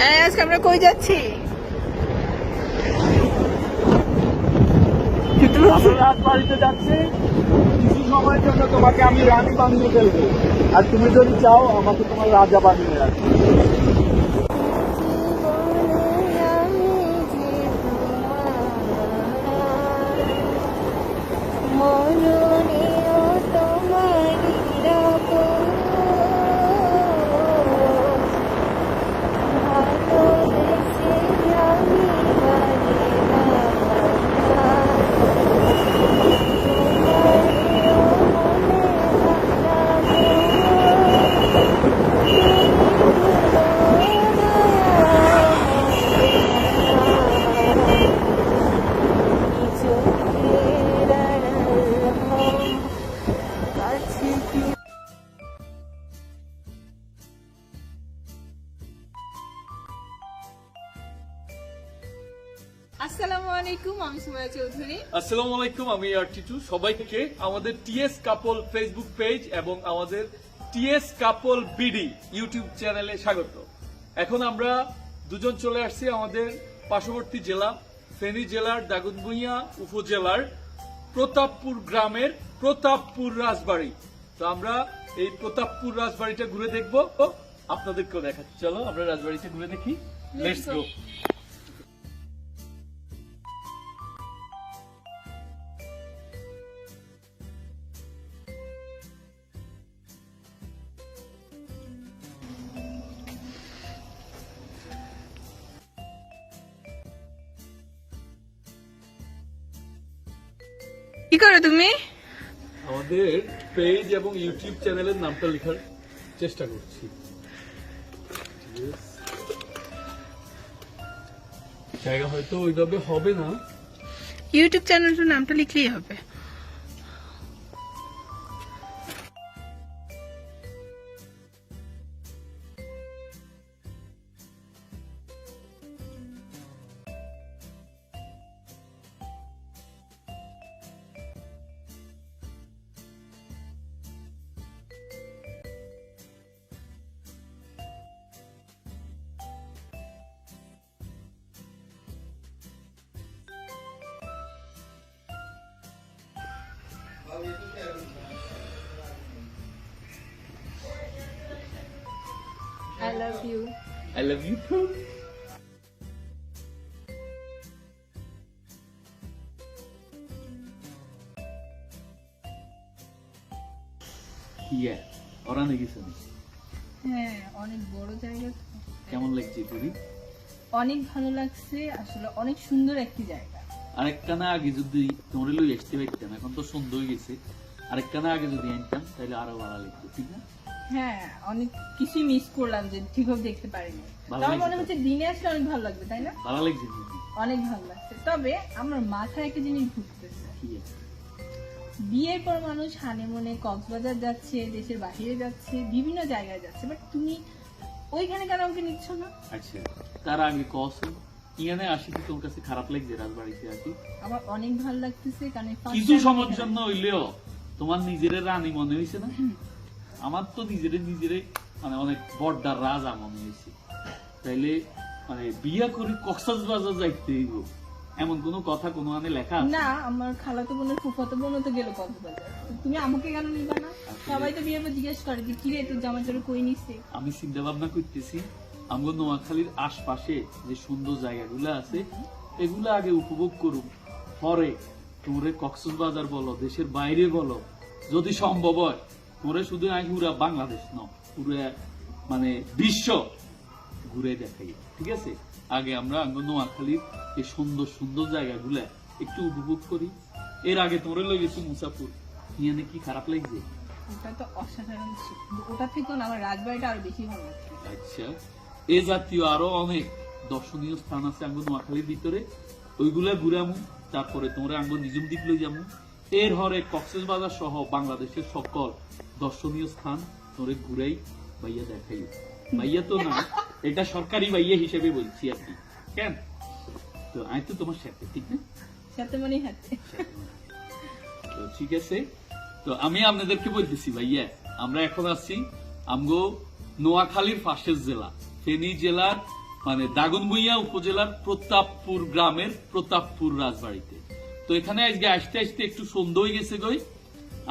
আজকে আমরা কই যাচ্ছি? রাজবাড়িতে যাচ্ছি। কিছু সময়ের জন্য তোমাকে আমি রানী বানিয়ে ফেলব। আর তুমি যদি চাও, আমাকে তোমার রাজা বানিয়ে রাখো। আসসালামু আলাইকুম আমি সুমাইয়া চৌধুরী। আসসালামু আলাইকুম আমি আর টিটু সবাইকে আমাদের টিএস কাপল ফেসবুক পেজ এবং আমাদের টিএস কাপল বিডি ইউটিউব চ্যানেলে স্বাগত। এখন আমরা দুজন চলে আসছি আমাদের পার্শ্ববর্তী জেলা ফেনী জেলার দাগনভূঞা উপজেলার প্রতাপপুর গ্রামের প্রতাপপুর রাজবাড়ি। তো আমরা এই প্রতাপপুর রাজবাড়িটা ঘুরে দেখব। আপনাদেরকেও দেখাচ্ছি। চলো আমরা রাজবাড়িটা ঘুরে দেখি। লেটস গো করো তুমি? আমাদের পেজ এবং ইউটিউব চ্যানেলের নামটা লেখার চেষ্টা করছি। জায়গা হয়তো ওইভাবে হবে না। ইউটিউব চ্যানেলটার নামটা লিখলেই হবে। Love you I love you too yeah ওরা নাকি হ্যাঁ অনেক বড় জায়গা কেমন লাগছে দিদি অনেক ভালো লাগছে আসলে অনেক সুন্দর একটি জায়গা। আরেকটা না আগে যদি তোমরা লই আসতে পারতাম এখন তো সুন্দর হয়ে গেছে। আরেকটা না আগে যদি আনতাম তাহলে আরও ভালো লাগতো ঠিক না? হ্যাঁ অনেক কিছুই মিস করলাম যে ঠিকভাবে দেখতে পারিনি। ভালো মনে হচ্ছে দিনে আসলে অনেক ভালো লাগবে তাই না? ভালো লাগছে অনেক ভালো লাগছে। তবে আমার মাথায় একটা জিনিস ঘুরতেছে। বিয়ের পর মানুষ হানিমুনে কক্সবাজার যাচ্ছে দেশের বাইরে যাচ্ছে বিভিন্ন জায়গায় যাচ্ছে। বাট তুমি ওইখানে কেন আমাকে নিচ্ছ না? আচ্ছা তার আগে কস ইয়ানে আসি কি তোর কাছে খারাপ লাগছে রাজবাড়িতে আসি আমার অনেক ভালো লাগতেছে কারণ কিছু সময়ের জন্য হইলেও তোমার নিজের রানী মনে হয়েছে না? আমার তো নিজের নিজেরে মানে অনেক বড়দার রাজা মনে হয়েছে। তাইলে মানে বিয়া করি কক্সাস বাজার যাইতে এমন কোনো কথা কোনো আনে লেখা? না আমার খালাতো বোনের ফুফাতো বোনও তো গেল কক্সবাজার। তুমি আমাকে কেন নিবা না? সবাই তো বিয়ের জিজ্ঞেস করে যে কিরে তোর জামাই তোর কই নিছে? আমি চিন্তা ভাবনা করতেছি আমগো নোয়াখালীর আশপাশে যে সুন্দর জায়গাগুলো আছে এগুলো আগে উপভোগ করুক। পরে তোমরে কক্সবাজার বাজার বলো দেশের বাইরে বলো যদি সম্ভব হয়। তোমরে শুধু পুরা বাংলাদেশ ন পুরো মানে বিশ্ব ঘুরে দেখাই ঠিক আছে? আগে আমরা নোয়াখালীর এই সুন্দর সুন্দর জায়গাগুলো একটু উপভোগ করি। এর আগে তোমরা লই গেছি মুসাফুর ইয়ানে কি খারাপ লাগছে? ওটা তো অসাধারণ ওটা থেকেও আমার রাজবাড়িটা আরও বেশি ভালো লাগছে। আচ্ছা এ জাতীয় আরও অনেক দর্শনীয় স্থান আছে আঙ্গ নোয়াখালীর ভিতরে ওইগুলা ঘুরামু তারপরে তোমরা আঙ্গ নিজম দিক লই যামু। এর হরে কক্সেস বাজার সহ বাংলাদেশের সকল দর্শনীয় স্থান ধরে ঘুরাই ভাইয়া দেখাই। ভাইয়া তো না এটা সরকারি ভাইয়া হিসেবে বলছি আর কি। কেন? তো আমি তো তোমার সাথে ঠিক না? সাথে মানে হাতে তো ঠিক আছে। তো আমি আপনাদেরকে বলতেছি ভাইয়া আমরা এখন আসছি আমগো নোয়াখালীর পাশের জেলা ফেনী জেলার মানে দাগনভূঞা উপজেলার প্রতাপপুর গ্রামের প্রতাপপুর রাজবাড়িতে। তো এখানে আজকে আসতে আসতে একটু সন্ধ্যা হয়ে গেছে গই।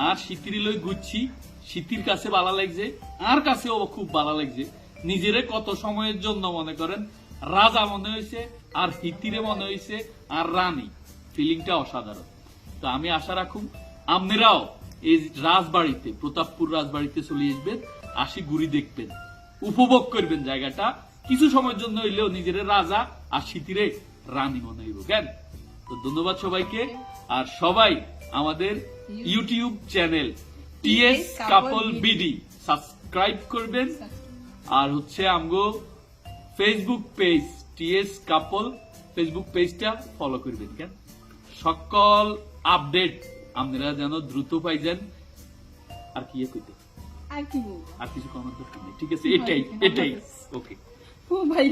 আর শীতির লই গুচ্ছি শীতির কাছে ভালো লাগছে। আর কাছেও খুব ভালো লাগছে। নিজেরে কত সময়ের জন্য মনে করেন? রাজা মনে হয়েছে, আর হিতিরে মনে হয়েছে, আর রানী। ফিলিংটা অসাধারণ। তো আমি আশা রাখুন আপনারাও এই রাজবাড়িতে, প্রতাপপুর রাজবাড়িতে চলে আসবেন, আসি ঘুরি দেখবেন, উপভোগ করবেন জায়গাটা। কিছু সময়ের জন্য হইলেও নিজের রাজা আর শীতিরে রানী মনে হইব, কেন? তো ধন্যবাদ সবাইকে। আর সবাই আমাদের YouTube channel TS couple BD. Subscribe করবেন। আর হচ্ছে আমগো Facebook page TS couple Facebook পেজটা ফলো করবেন কেন? সকল আপডেট আপনারা যেন দ্রুত পাই যান। আর কি ইয়ে কইতে? আর কি আর কিছু কমার দরকার নেই। ঠিক আছে এটাই এটাই। ওকে ও ভাই।